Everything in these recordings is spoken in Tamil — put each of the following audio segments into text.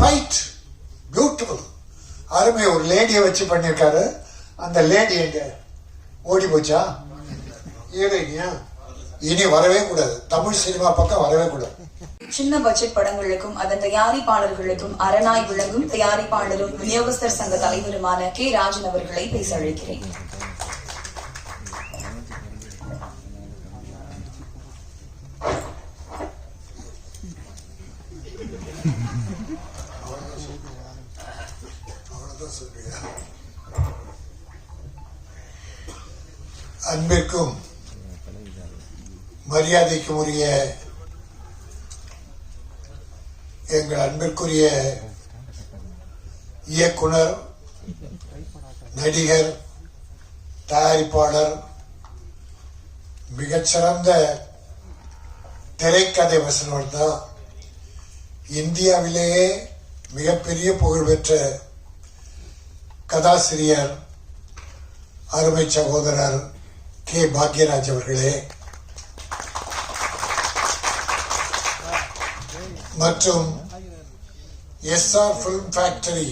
ஃபைட் பியூட்டிஃபுல் அருமை ஒரு லேடியை வச்சு பண்ணியிருக்காரு. அந்த லேடி எங்க? ஓடி போச்சா? ஹீரோயினியா இனி வரவே கூடாது. தமிழ் சினிமா பக்கம் வரவே கூடாது. சின்ன பட்ஜெட் படங்களுக்கும் அதன் தயாரிப்பாளர்களுக்கும் அரணாய் விளங்கும் தயாரிப்பாளரும் விநியோகஸ்தர் சங்க தலைவருமான கே. ராஜன் அவர்களை பேச அழைக்கிறேன். அன்பிற்கும் மரியாதைக்கும் உரிய எங்கள் அன்பிற்குரிய இயக்குனர் நடிகர் தயாரிப்பாளர் மிகச்சிறந்த திரைக்கதை வசனவர் தான் இந்தியாவிலேயே மிகப்பெரிய புகழ்பெற்ற கதாசிரியர் அருமை சகோதரர் கே. பாக்யராஜ் அவர்களே. மற்றும் எஸ்ஆர் ஃபிலிம் ஃபேக்டரி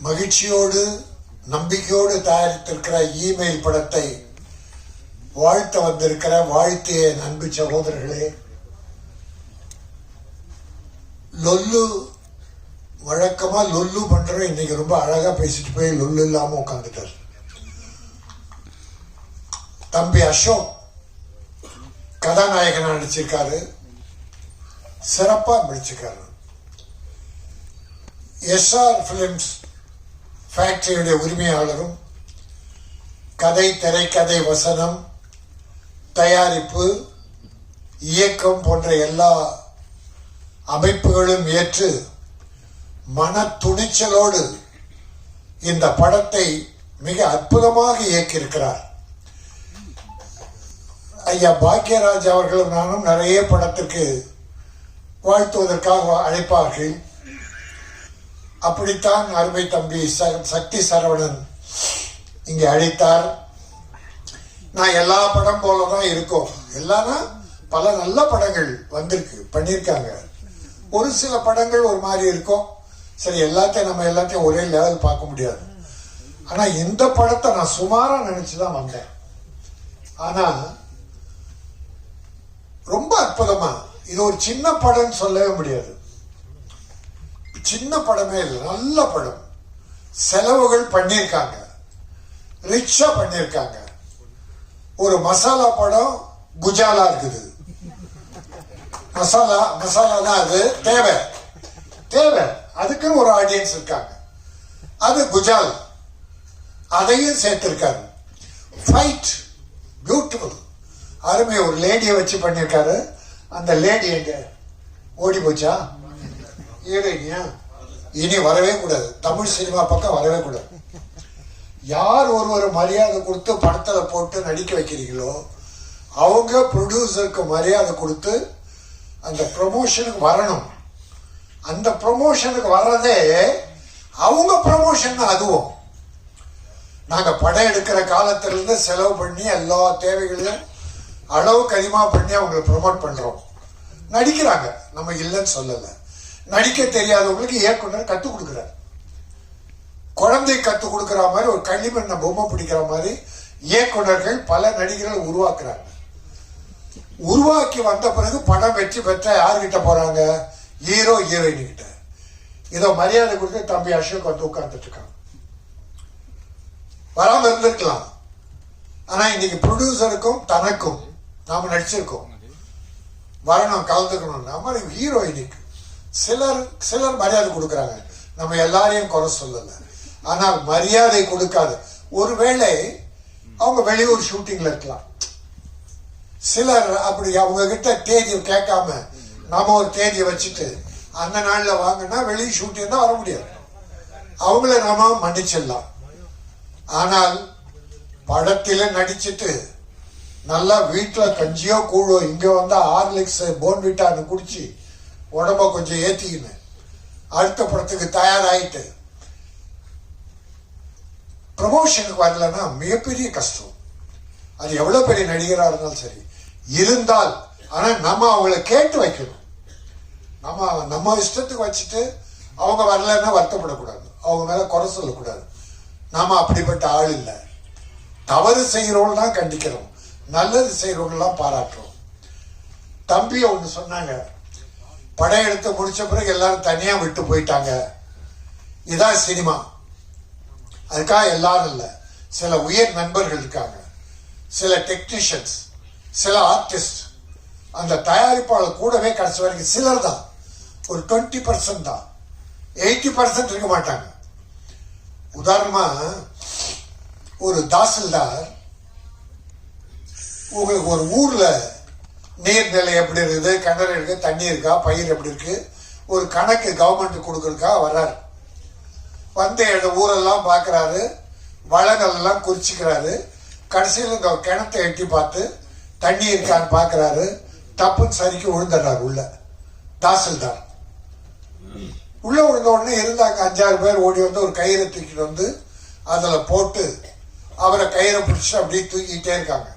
மகிழ்ச்சியோடு நம்பிக்கையோடு தயாரித்திருக்கிற இமெயில் படத்தை வாழ்த்த வந்திருக்கிற வாழ்த்திய என் அன்பு சகோதரர்களே லொல்லு வழக்கமா லொல்லு பண்றோம் இன்னைக்கு ரொம்ப அழகா பேசிட்டு போய் லொல்லு இல்லாம உட்காந்துட்டார். தம்பி அசோக் கதாநாயகனா நடிச்சிருக்காரு. சிறப்பா நடிச்சிருக்காரு. எஸ்ஆர் பிலிம்ஸ் ஃபேக்டரியுடைய உரிமையாளரும் கதை திரைக்கதை வசனம் தயாரிப்பு இயக்கம் போன்ற எல்லா அமைப்புகளும் ஏற்று மன துணிச்சலோடு இந்த படத்தை மிக அற்புதமாக இயக்கியிருக்கிறார். ஐயா பாக்யராஜ் அவர்களும் நானும் நிறைய படத்திற்கு வாழ்த்துவதற்காக அழைப்பார்கள். அப்படித்தான் அருமை தம்பி ச- சக்தி சரவணன் இங்கே அழைத்தார். நான் எல்லா படம் போல தான் இருக்கோம். எல்லாரும் பல நல்ல படங்கள் வந்திருக்கு பண்ணியிருக்காங்க. ஒரு சில படங்கள் ஒரு மாதிரி இருக்கும். சரி எல்லாத்தையும் நம்ம எல்லாத்தையும் ஒரே லெவல் பார்க்க முடியாது. ஆனால் இந்த படத்தை நான் சுமாராக நினச்சி தான் வந்தேன். ஆனால் ரொம்ப அற்புதமாக இது ஒரு சின்ன படம்னு சொல்லவே முடியாது. சின்ன படமே இல்லை நல்ல படம். செலவுகள் பண்ணியிருக்காங்க. ரிச்சா பண்ணியிருக்காங்க. ஒரு மசாலா படம் குஜாலா இருக்குது. மசாலா மசாலா தான் அது. தேவை. தேவை. அதுக்குன்னு ஒரு ஆடியன்ஸ் இருக்காங்க. அது குஜால் அதையும் சேர்த்திருக்காரு. ஃபைட் பியூட்டிஃபுல் அருமை ஒரு லேடியை வச்சு பண்ணியிருக்காரு. அந்த லேடி எங்க? ஓடி போச்சா? ஹீரோயினியா இனி வரவே கூடாது. தமிழ் சினிமா பக்கம் வரவே கூடாது. யார் ஒருவர் மரியாதை கொடுத்து படத்தில் போட்டு நடிக்க வைக்கிறீங்களோ அவங்க ப்ரொடியூசருக்கு மரியாதை கொடுத்து அந்த ப்ரொமோஷனுக்கு வரணும். அந்த ப்ரொமோஷனுக்கு வர்றதே அவங்க ப்ரொமோஷன் அதுவும். நாங்க படம் எடுக்கிற காலத்திலிருந்து செலவு பண்ணி எல்லா தேவைகளையும் அளவுக்கு அதிகமாக பண்ணி அவங்களை ப்ரொமோட் பண்றோம். நடிக்கிறாங்க. நம்ம இல்லைன்னு சொல்லலை. நடிக்க தெரியாதவங்களுக்கு இயக்குனர் கற்றுக் கொடுக்குறாரு. குழந்தை கற்றுக் கொடுக்குற மாதிரி ஒரு களிமண்ணை பொம்மை பிடிக்கிற மாதிரி இயக்குனர்கள் பல நடிகர்களை உருவாக்குறாங்க. உருவாக்கி வந்த பிறகு படம் வெற்றி பெற்ற யார்கிட்ட போறாங்க? ஹீரோ ஹீரோயின் கிட்ட இதோ மரியாதை கொடுத்து தம்பி அசோக் வந்து உட்கார்ந்துட்டு இருக்காங்க வராம இருந்திருக்கலாம். ஆனா இன்னைக்கு ப்ரொடியூசருக்கும் தனக்கும் நாம நடிச்சிருக்கோம். வரணும் கலந்துக்கணும் நம்ம ஹீரோயினுக்கு சிலர் சிலர் மரியாதை கொடுக்குறாங்க. நம்ம எல்லாரையும் குறை சொல்லல. ஆனால் மரியாதை கொடுக்காது. ஒருவேளை அவங்க வெளியூர் ஷூட்டிங்ல இருக்கலாம். சிலர் அப்படி அவங்க கிட்ட தேதி கேட்காம நாம ஒரு தேதியை வச்சுட்டு அந்த நாளில் வாங்கினா வெளியே ஷூட்டிங் தான் வர முடியாது. அவங்கள நாம மன்னிச்சிடலாம். ஆனால் படத்தில் நடிச்சுட்டு நல்லா வீட்டில் கஞ்சியோ கூழோ இங்கே வந்தால் ஹார்லிக்ஸ் போன்விட்டான்னு குடிச்சு உடம்ப கொஞ்சம் ஏற்றிக்கின்னு அடுத்த படத்துக்கு தயாராகிட்டு ப்ரமோஷனுக்கு வரலன்னா மிகப்பெரிய கஷ்டம். அது எவ்வளோ பெரிய நடிகராக இருந்தாலும் சரி. இருந்தால் ஆனால் நம்ம அவங்கள கேட்டு வைக்கணும். நம்ம நம்ம இஷ்டத்துக்கு வச்சுட்டு அவங்க வரலன்னா வருத்தப்படக்கூடாது. அவங்க மேலே குறை சொல்லக்கூடாது. நாம் அப்படிப்பட்ட ஆள் இல்லை. தவறு செய்கிறவங்க தான் கண்டிக்கிறோம். நல்லது செய்கிறவங்களாம் பாராட்டுறோம். தம்பி ஒன்று சொன்னாங்க. படையெடுத்து முடிச்ச பிறகு எல்லாரும் தனியாக விட்டு போயிட்டாங்க. இதான் சினிமா. அதுக்காக எல்லாரும் இல்லை. சில உயர் நண்பர்கள் இருக்காங்க. சில டெக்னீஷியன்ஸ் சில ஆர்டிஸ்ட் அந்த தயாரிப்பாளர் கூடவே கடைசி வரைக்கும் சிலர் தான். ஒரு டுவெண்ட்டி பர்சன்ட் தான். எயிட்டி பர்சன்ட் இருக்க மாட்டாங்க. உதாரணமா ஒரு தாசில்தார் உங்களுக்கு ஒரு ஊர்ல நீர்நிலை எப்படி இருக்குது கிணறு இருக்கு தண்ணி இருக்கா பயிர் எப்படி இருக்கு ஒரு கணக்கு கவர்மெண்ட் கொடுக்குறதுக்காக வர்றார். வந்து இந்த ஊரெல்லாம் பார்க்குறாரு வளங்கள் எல்லாம் குறிச்சிக்கிறாரு. கடைசியில் இந்த கிணத்தை எட்டி பார்த்து தண்ணி இருக்கான்னு பார்க்குறாரு. டப்புன்னு சரிக்கு விழுந்துடுறாரு உள்ள. தாசில்தார். உள்ள விழுந்த உடனே இருந்தாங்க அஞ்சாறு பேர் ஓடி வந்து ஒரு கயிறை தூக்கிட்டு வந்து அதில் போட்டு அவரை கயிறை பிடிச்சி அப்படியே தூக்கிட்டே இருக்காங்க.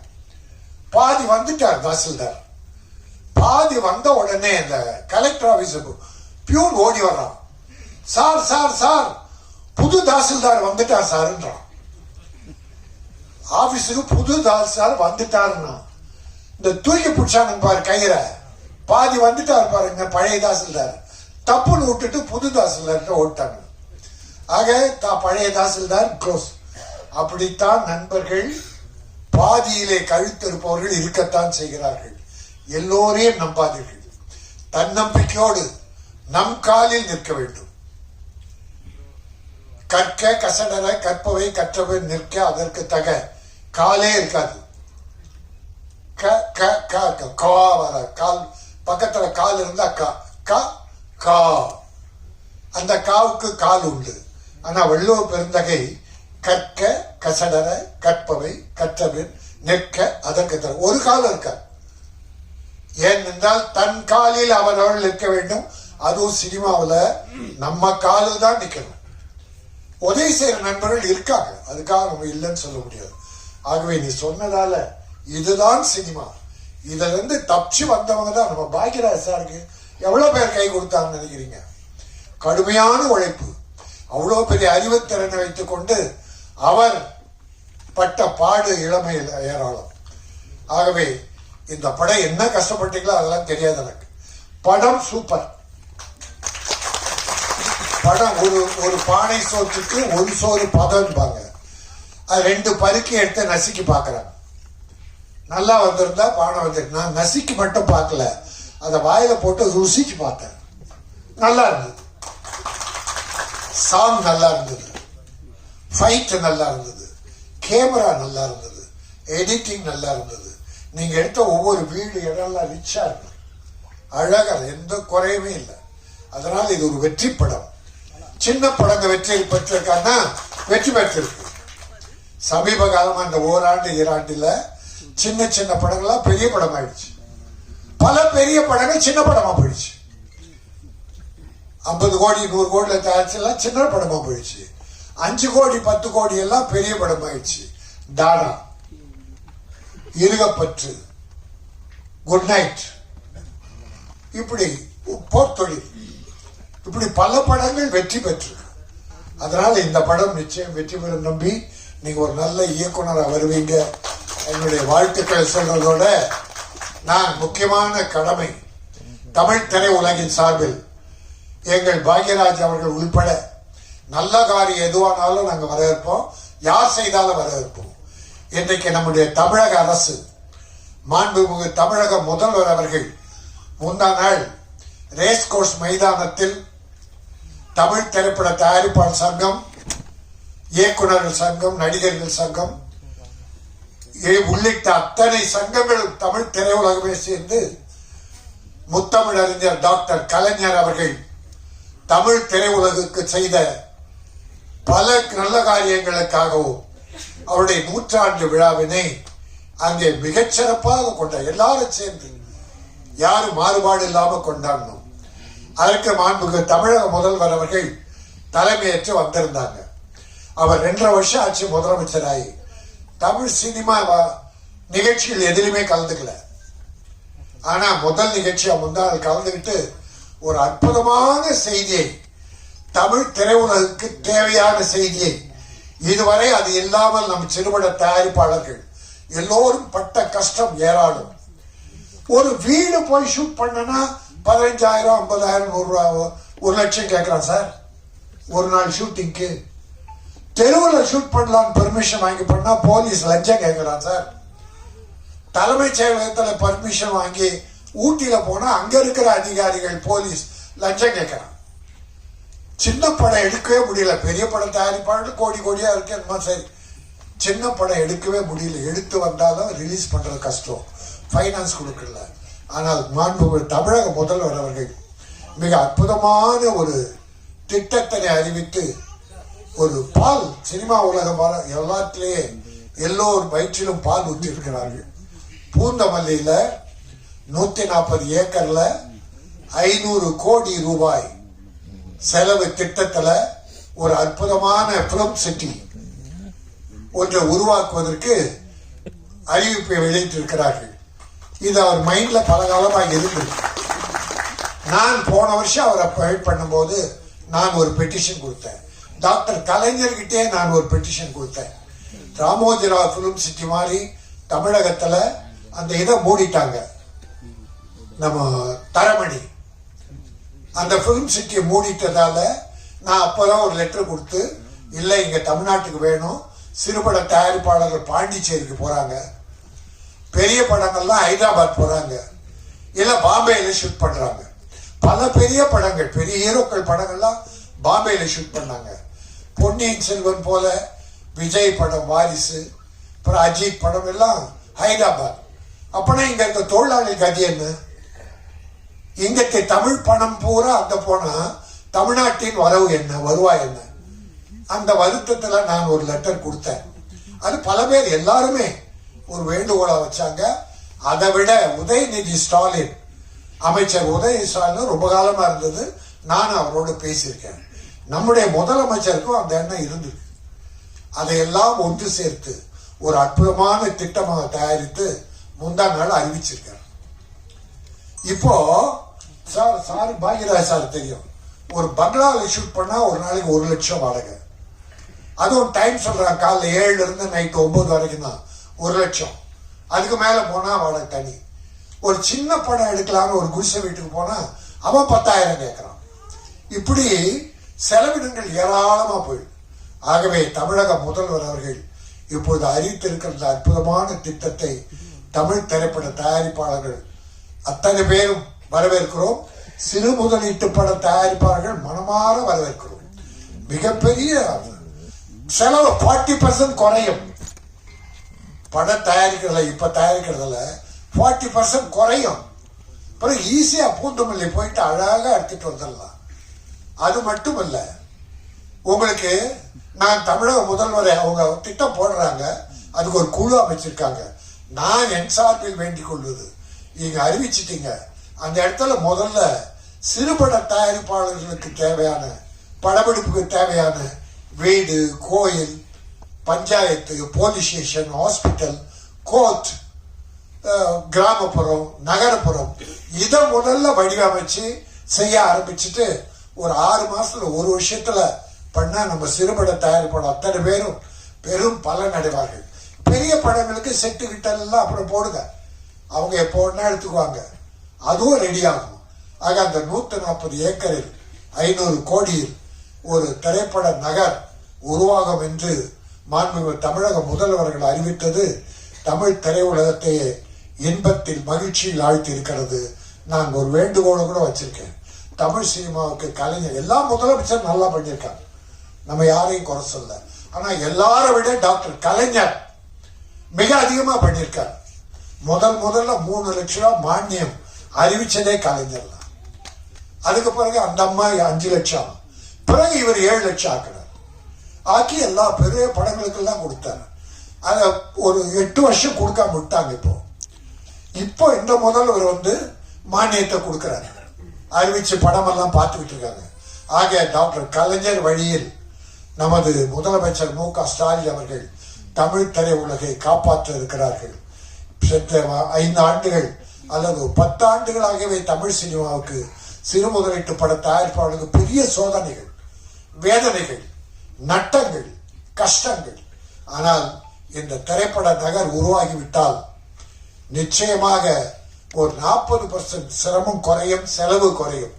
பாதி வந்துட்டார் தாசில்தார். பாதி வந்த உடனே இந்த கலெக்டர் ஆஃபீஸுக்கு பியூன் ஓடி வர்றான். சார் சார் சார் புது தாசில்தார் வந்துட்டார் சார்ன்றான். ஆபீஸுக்கு புது தாசில்தார் வந்துட்டாருன்னா இந்த தூக்கி பிடிச்சானுங்க பாரு கயிறை. பாதி வந்துட்டார் பாருங்க பழைய தாசில்தார். தப்புன்னு விட்டுட்டு புது தாசில்தார்கிட்ட ஓட்டாங்க. ஆக தா- பழைய தாசில்தார் க்ளோஸ் அப்படித்தான் நண்பர்கள் பாதியிலே கழுத்திருப்பவர்கள் இருக்கத்தான் செய்கிறார்கள். எல்லோரையும் நம்பாதீர்கள். தன்னம்பிக்கையோடு நம் காலில் நிற்க வேண்டும். கற்க கசடர கற்பவை கற்றவை நிற்க அதற்கு தக. காலே இருக்காது. க க க க கா வர கால் பக்கத்துல கால் இருந்தால் கா க கா. அந்த காவுக்கு கால் உண்டு. ஆனா வள்ளுவ பெருந்தகை கற்க கசடர கற்பவை கற்றபின் நிற்க அதற்கு தர. ஒரு காலம் இருக்காது ஏனென்றால் தன் காலில் அவரவர்கள் நிற்க வேண்டும். அதுவும் சினிமாவில் நம்ம காலில் தான் நிக்கணும். உதவி செய்கிற நண்பர்கள் இருக்காங்க. அதுக்காக நம்ம இல்லைன்னு சொல்ல முடியாது. ஆகவே நீ சொன்னதால இதுதான் சினிமா. இதுல இருந்து தப்பிச்சு வந்தவங்க தான். நம்ம பாக்கியராஜ் சாருக்கு எவ்வளவு பேர் கை கொடுத்தாங்கன்னு நினைக்கிறீங்க? கடுமையான உழைப்பு. அவ்வளோ பெரிய அறிவுத்திறனை வைத்துக் கொண்டு அவர் பட்ட பாடு இளமையில் ஏராளம். ஆகவே இந்த படம் என்ன கஷ்டப்பட்டீங்களோ அதெல்லாம் தெரியாது எனக்கு. படம் சூப்பர். படம் ஒரு ஒரு பானை சோற்றுக்கு ஒரு சோறு பதம்பாங்க. அது ரெண்டு பருக்கி எடுத்து நசுக்கி பார்க்கறாங்க நல்லா வந்திருந்தா பானை வந்திருக்கு நான் நசிக்கு மட்டும் பார்க்கல. அதை வாயில போட்டு ருசிச்சு பார்த்தேன். நல்லா இருந்தது. சாங் நல்லா இருந்தது. ஃபைட் நல்லா இருந்தது. கேமரா நல்லா இருந்தது. எடிட்டிங் நல்லா இருந்தது. நீங்க எடுத்த ஒவ்வொரு வீடு இடம்லாம் ரிச்சா இருந்தது அழகா எந்த குறையுமே இல்லை. அதனால இது ஒரு வெற்றி படம். சின்ன படங்க வெற்றியை பெற்றிருக்கான்னா வெற்றி பெற்றிருக்கு. சமீப காலமாக இந்த ஓராண்டு இராண்டில் சின்ன சின்ன படங்கள்லாம் பெரிய படம் ஆயிடுச்சு பல பெரிய படங்கள் சின்ன படமா போயிடுச்சு. ஐம்பது கோடி நூறு கோடியில தயாரிச்செல்லாம் சின்ன படமா போயிடுச்சு. அஞ்சு கோடி பத்து கோடி எல்லாம் பெரிய படம் ஆயிடுச்சு தானா இருகப்பற்று குட் நைட். இப்படி போர்த்தொழில் இப்படி பல படங்கள் வெற்றி பெற்றிருக்கு. அதனால இந்த படம் நிச்சயம் வெற்றி பெறும் நம்பி நீங்க ஒரு நல்ல இயக்குனராக வருவீங்க. என்னுடைய வாழ்த்துக்கள் சொல்றதோட நான் முக்கியமான கடமை தமிழ் திரை உலகின் சார்பில் எங்கள் பாக்யராஜ் அவர்கள் உள்பட நல்ல காரியம் எதுவானாலும் நாங்கள் வரவேற்போம். யார் செய்தாலும் வரவேற்போம். இன்றைக்கு நம்முடைய தமிழக அரசு மாண்புமிகு தமிழக முதல்வர் அவர்கள் முந்தா நாள் ரேஸ் கோர்ஸ் மைதானத்தில் தமிழ் திரைப்பட தயாரிப்பாளர் சங்கம் இயக்குனர்கள் சங்கம் நடிகர்கள் சங்கம் உள்ளிட்ட அத்தனை சங்கங்களும் தமிழ் திரையுலகமே சேர்ந்து முத்தமிழ் அறிஞர் டாக்டர் கலைஞர் அவர்கள் தமிழ் திரையுலகுக்கு செய்த பல நல்ல காரியங்களுக்காகவும் அவருடைய நூற்றாண்டு விழாவினை அங்கே மிகச்சிறப்பாக கொண்ட எல்லாரும் சேர்ந்து யாரும் மாறுபாடு இல்லாமல் கொண்டாடணும். அதற்கு மாண்புக்கு தமிழக முதல்வர் அவர்கள் தலைமையேற்று வந்திருந்தாங்க. அவர் ரெண்டரை வருஷம் ஆச்சு முதலமைச்சராகி. தமிழ் சினிமா நிகழ்ச்சியில் எதிலுமே கலந்துக்கல. ஆனா முதல் நிகழ்ச்சியா முந்தாள் கலந்துக்கிட்டு ஒரு அற்புதமான செய்தியை தமிழ் திரையுலகுக்கு தேவையான செய்தியை இதுவரை அது இல்லாமல் நம் சிறுபட தயாரிப்பாளர்கள் எல்லோரும் பட்ட கஷ்டம் ஏராளம். ஒரு வீடு போய் ஷூட் பண்ணனா பதினஞ்சாயிரம் ஐம்பதாயிரம் ஒரு ரூபா ஒரு லட்சம் கேட்குறான் சார். ஒரு நாள் ஷூட்டிங்க்கு தெருவில் ஷூட் பண்ணலான்னு பெர்மிஷன் வாங்கி பண்ணா போலீஸ் லஞ்சம் கேட்குறான் சார். தலைமைச் செயலகத்தில் பர்மிஷன் வாங்கி ஊட்டியில் போனால் அங்கே இருக்கிற அதிகாரிகள் போலீஸ் லஞ்சம் கேட்குறான் சின்ன படம் எடுக்கவே முடியல. பெரிய படம் தயாரிப்பாளர்கள் கோடி கோடியாக இருக்கு அந்த மாதிரி சரி. சின்ன படம் எடுக்கவே முடியல. எடுத்து வந்தாலும் ரிலீஸ் பண்ணுறது கஷ்டம். ஃபைனான்ஸ் கொடுக்கல. ஆனால் மாண்பு தமிழக முதல்வர் அவர்கள் மிக அற்புதமான ஒரு திட்டத்தினை அறிவித்து ஒரு பால் சினிமா உலகம் வர எல்லாத்திலேயே எல்லோர் வயிற்றிலும் பால் ஊற்றிருக்கிறார்கள் பூந்தமல்லியில நூத்தி நாற்பது ஏக்கர்ல ஐநூறு கோடி ரூபாய் செலவு திட்டத்துல ஒரு அற்புதமான பிலிம் சிட்டி ஒன்றை உருவாக்குவதற்கு அறிவிப்பை வெளியிட்டிருக்கிறார்கள். இது அவர் மைண்ட்ல பல காலமாக இருந்தது. நான் போன வருஷம் அவரை பண்ணும்போது நான் ஒரு பெட்டிஷன் கொடுத்தேன். டாக்டர் கலைஞர்கிட்டே நான் ஒரு பெட்டிஷன் கொடுத்தேன். ராமோஜிராவ் பிலிம் சிட்டி மாதிரி தமிழகத்தில் அந்த இதை மூடிட்டாங்க. நம்ம தரமணி. அந்த பிலிம் சிட்டியை மூடிட்டதால நான் அப்போதான் ஒரு லெட்டர் கொடுத்து இல்லை இங்கே தமிழ்நாட்டுக்கு வேணும். சிறுபட தயாரிப்பாளர்கள் பாண்டிச்சேரிக்கு போகிறாங்க பெரிய படங்கள்லாம் ஹைதராபாத் போகிறாங்க இல்லை பாம்பேயில் ஷூட் பண்ணுறாங்க பல பெரிய படங்கள் பெரிய ஹீரோக்கள் படங்கள்லாம் பாம்பேயில் ஷூட் பண்ணாங்க. பொன்னியின் செல்வன் போல விஜய் படம் வாரிசு அப்புறம் அஜித் படம் எல்லாம் ஹைதராபாத். அப்படின்னா இங்க இருக்க தொழிலாளி கதி என்ன? இங்கே தமிழ் பணம் பூரா அந்த போனா தமிழ்நாட்டின் வரவு என்ன வருவாய் என்ன? அந்த வருத்தத்துல நான் ஒரு லெட்டர் கொடுத்தேன். அது பல பேர் எல்லாருமே ஒரு வேண்டுகோளா வச்சாங்க. அதை விட உதயநிதி ஸ்டாலின் அமைச்சர் உதயநிதி ஸ்டாலின் ரொம்ப காலமா இருந்தது. நான் அவரோடு பேசியிருக்கேன். நம்முடைய முதலமைச்சருக்கும் அந்த எண்ணம் இருந்தது அதையெல்லாம் ஒன்று சேர்த்து ஒரு அற்புதமான திட்டமாக தயாரித்து முந்தா நாள் அறிவிச்சிருக்கார். இப்போ சார் சார் பாக்யராஜ் சார் தெரியும். ஒரு பங்களாவில் ஷூட் பண்ணா ஒரு நாளைக்கு ஒரு லட்சம் வாடகை. அதுவும் டைம் சொல்றாங்க காலைல ஏழுல இருந்து நைட் ஒன்பது வரைக்கும் தான். ஒரு லட்சம். அதுக்கு மேல போனா வாடகை தனி. ஒரு சின்ன படம் எடுக்கலாம்னு ஒரு குடிசை வீட்டுக்கு போனா அவன் பத்தாயிரம் கேட்கறான் இப்படி செலவினங்கள் ஏராளமாக போயிடும் ஆகவே தமிழக முதல்வர் அவர்கள் இப்போது அறிவித்திருக்கிற இந்த அற்புதமான திட்டத்தை தமிழ் திரைப்பட தயாரிப்பாளர்கள் அத்தனை பேரும் வரவேற்கிறோம். சிறு முதலீட்டு பட தயாரிப்பாளர்கள் மனமாற வரவேற்கிறோம். மிகப்பெரிய செலவு ஃபார்ட்டி பர்சன்ட் குறையும். படம் தயாரிக்கிறதுல இப்ப தயாரிக்கிறதுல ஃபார்ட்டி பர்சன்ட் குறையும். அப்புறம் ஈஸியாக பூந்தமல்லி போயிட்டு அழகாக எடுத்துட்டு வந்துடலாம். அது மட்டும் உங்களுக்கு நான் தமிழக முதல்வரை அவங்க திட்டம் போடுறாங்க அதுக்கு ஒரு குழு அமைச்சிருக்காங்க. நான் என் சார்பில் வேண்டிக் கொள்வது நீங்க அறிவிச்சிட்டீங்க. அந்த இடத்துல முதல்ல சிறுபட தயாரிப்பாளர்களுக்கு தேவையான படப்பிடிப்புக்கு தேவையான வீடு கோயில் panchayat police station hospital court கிராமப்புறம் நகரப்புறம் இதை முதல்ல வடிவமைச்சு செய்ய ஆரம்பிச்சுட்டு ஒரு ஆறு மாசத்துல ஒரு விஷயத்துல பண்ணா நம்ம சிறுபட தயாரிப்பாளர் அத்தனை பேரும் பெரும் பலன் அடைவார்கள். பெரிய படங்களுக்கு செட்டு கிட்டெல்லாம் அப்புறம் போடுங்க. அவங்க எப்போ ஒன்னா எடுத்துக்குவாங்க. அதுவும் ரெடி ஆகும். ஆக அந்த நூத்தி நாற்பது ஏக்கரில் ஐநூறு கோடியில் ஒரு திரைப்பட நகர் உருவாகும் என்று மாண்புமிகு தமிழக முதல்வர்கள் அறிவித்தது தமிழ் திரையுலகத்தையே இன்பத்தில் மகிழ்ச்சியில் ஆழ்த்தி இருக்கிறது. நான் ஒரு வேண்டுகோளை கூட வச்சிருக்கேன். தமிழ் சினிமாவுக்கு கலைஞர். எல்லா முதலமைச்சர் நல்லா பண்ணியிருக்காங்க. நம்ம யாரையும் குறை சொல்ல. ஆனா எல்லாரை விட டாக்டர் கலைஞர் மிக அதிகமா பண்ணியிருக்கார். முதல் முதல்ல மூணு லட்சம் ரூபாய் மானியம் அறிவிச்சதே கலைஞர் தான். அதுக்கு பிறகு அந்த அம்மா அஞ்சு லட்சம். பிறகு இவர் ஏழு லட்சம் ஆக்கினார் ஆக்கி எல்லா பெரிய படங்களுக்கெல்லாம் கொடுத்தாரு. அதை ஒரு எட்டு வருஷம் கொடுக்காம விட்டாங்க இப்போ. இப்போ இந்த முதல்வர் வந்து மானியத்தை கொடுக்குறாரு. அறிவிச்சு படமெல்லாம் பார்த்துக்கிட்டு இருக்காங்க ஆக டாக்டர் கலைஞர் வழியில் நமது முதலமைச்சர் மு க ஸ்டாலின் அவர்கள் தமிழ் திரையுலகை காப்பாற்ற இருக்கிறார்கள். சென்ற ஐந்து ஆண்டுகள் அல்லது பத்து ஆண்டுகளாகவே தமிழ் சினிமாவுக்கு சிறு முதலீட்டு பட தயாரிப்பாளர்களுக்கு பெரிய சோதனைகள் வேதனைகள் நட்டங்கள் கஷ்டங்கள். ஆனால் இந்த திரைப்பட நகர் உருவாகிவிட்டால் நிச்சயமாக ஒரு நாற்பது பர்சன்ட் சிரமம் குறையும் செலவு குறையும்.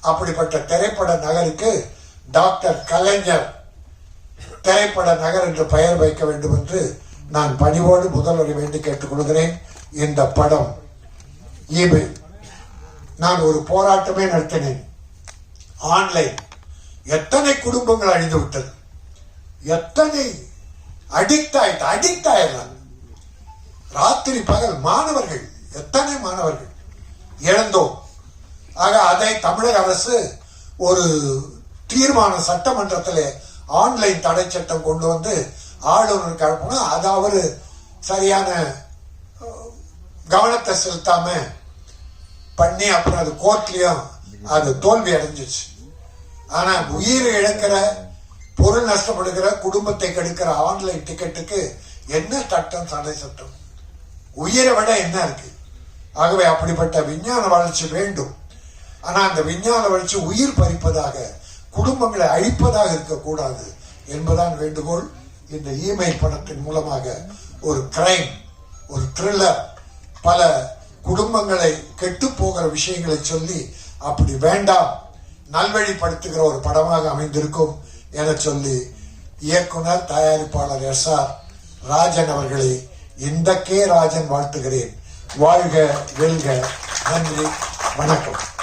அப்படிப்பட்ட திரைப்பட நகருக்கு டாக்டர் கலைஞர் திரைப்பட நகர் என்று பெயர் வைக்க வேண்டும் என்று நான் பணிவோடு முதல்வரை வேண்டி கேட்டுக்கொள்கிறேன் இந்த படம் ஈபே நான் ஒரு போராட்டமே நடத்தினேன். ஆன்லைன். எத்தனை குடும்பங்கள் அழிந்து விட்டது. எத்தனை அடிக்ட் ஆயிட்டு அடிக்ட் ஆயிடலாம் ராத்திரி பகல் மாணவர்கள் எத்தனை மாணவர்கள் இழந்தோம்? ஆக அதை தமிழக அரசு ஒரு தீர்மானம் சட்டமன்றத்தில் ஆன்லைன் தடை சட்டம் கொண்டு வந்து ஆளுநருக்கு அனுப்பணும். அது அவர் சரியான கவனத்தை செலுத்தாம பண்ணி அப்புறம் அது கோர்ட்லேயும் அது தோல்வி அடைஞ்சிச்சு. ஆனால் உயிரை இழக்கிற பொருள் நஷ்டப்படுகிற குடும்பத்தை கெடுக்கிற ஆன்லைன் டிக்கெட்டுக்கு என்ன சட்டம் தடை சட்டம்? உயிரை விட என்ன இருக்குது ஆகவே அப்படிப்பட்ட விஞ்ஞான வளர்ச்சி வேண்டும். ஆனா அந்த விஞ்ஞான வளர்ச்சி உயிர் பறிப்பதாக குடும்பங்களை அழிப்பதாக இருக்கக்கூடாது என்பதான் வேண்டுகோள். இந்த இமெயில் படத்தின் மூலமாக ஒரு கிரைம் ஒரு த்ரில்லர் பல குடும்பங்களை கெட்டு போகிற விஷயங்களை சொல்லி அப்படி வேண்டாம் நல்வழிப்படுத்துகிற ஒரு படமாக அமைந்திருக்கும் என சொல்லி இயக்குனர் தயாரிப்பாளர் எஸ் ஆர் ராஜன் அவர்களை இந்த கே ராஜன் வாழ்த்துகிறேன். வாழ்க வெல்க நன்றி வணக்கம்.